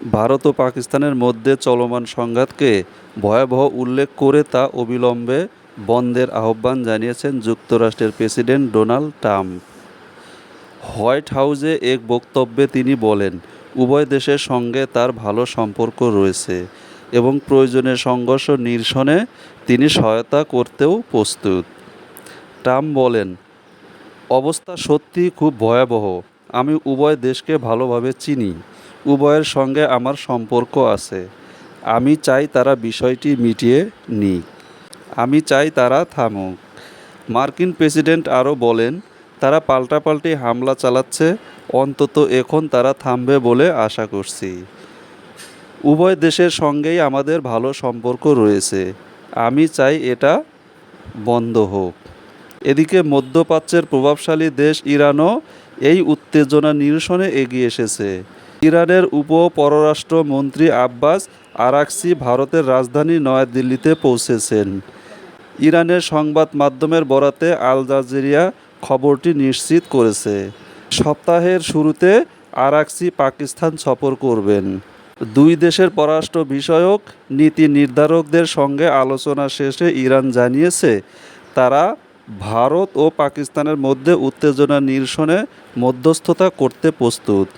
ভারত ও পাকিস্তানের মধ্যে চলমান সংঘাতকে ভয়াবহ উল্লেখ করে তা অবিলম্বে বন্ধের আহ্বান জানিয়েছেন যুক্তরাষ্ট্রের প্রেসিডেন্ট ডোনাল্ড ট্রাম্প। হোয়াইট হাউসে এক বক্তব্যে তিনি বলেন, উভয় দেশের সঙ্গে তার ভালো সম্পর্ক রয়েছে এবং প্রয়োজনে সংঘর্ষ নিরসনে তিনি সহায়তা করতেও প্রস্তুত। ট্রাম্প বলেন, অবস্থা সত্যি খুব ভয়াবহ। আমি উভয় দেশকে ভালোভাবে চিনি। উভয়ের সঙ্গে আমার সম্পর্ক আছে। আমি চাই তারা বিষয়টি মিটিয়ে নিক। আমি চাই তারা থামুক। মার্কিন প্রেসিডেন্ট আরও বলেন, তারা পাল্টাপাল্টি হামলা চালাচ্ছে, অন্তত এখন তারা থামবে বলে আশা করছি। উভয় দেশের সঙ্গেই আমাদের ভালো সম্পর্ক রয়েছে। আমি চাই এটা বন্ধ হোক। এদিকে মধ্যপ্রাচ্যের প্রভাবশালী দেশ ইরানও এই উত্তেজনা নিরসনে এগিয়ে এসেছে। ইরানের উপ পররাষ্ট্রমন্ত্রী আব্বাস আরাকসি ভারতের রাজধানী নয়াদিল্লিতে পৌঁছেছেন। ইরানের সংবাদ মাধ্যমের বরাতে আল জাজিরিয়া খবরটি নিশ্চিত করেছে। সপ্তাহের শুরুতে আরাকসি পাকিস্তান সফর করবেন। দুই দেশের পররাষ্ট্র বিষয়ক নীতি নির্ধারকদের সঙ্গে আলোচনা শেষে ইরান জানিয়েছে, তারা ভারত ও পাকিস্তানের মধ্যে উত্তেজনা নিরসনে মধ্যস্থতা করতে প্রস্তুত।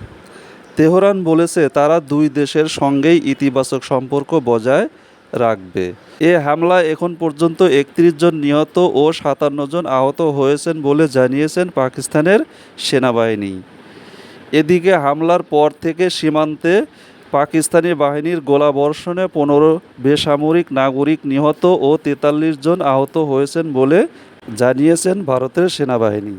তেহরান বলেছে, তারা দুই দেশের সঙ্গেই ইতিবাচক সম্পর্ক বজায় রাখবে। এ হামলায় এখন পর্যন্ত একত্রিশ জন নিহত ও সাতান্ন জন আহত হয়েছেন বলে জানিয়েছেন পাকিস্তানের সেনাবাহিনী। এদিকে হামলার পর থেকে সীমান্তে পাকিস্তানি বাহিনীর গোলাবর্ষণে পনেরো বেসামরিক নাগরিক নিহত ও তেতাল্লিশ জন আহত হয়েছেন বলে জানিয়েছেন ভারতের সেনাবাহিনী।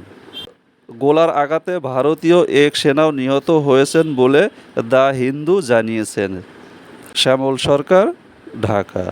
গোলার আঘাতে ভারতীয় এক সেনাও নিহত হয়েছেন বলে দ্য হিন্দু জানিয়েছেন। শ্যামল সরকার ঢাকা।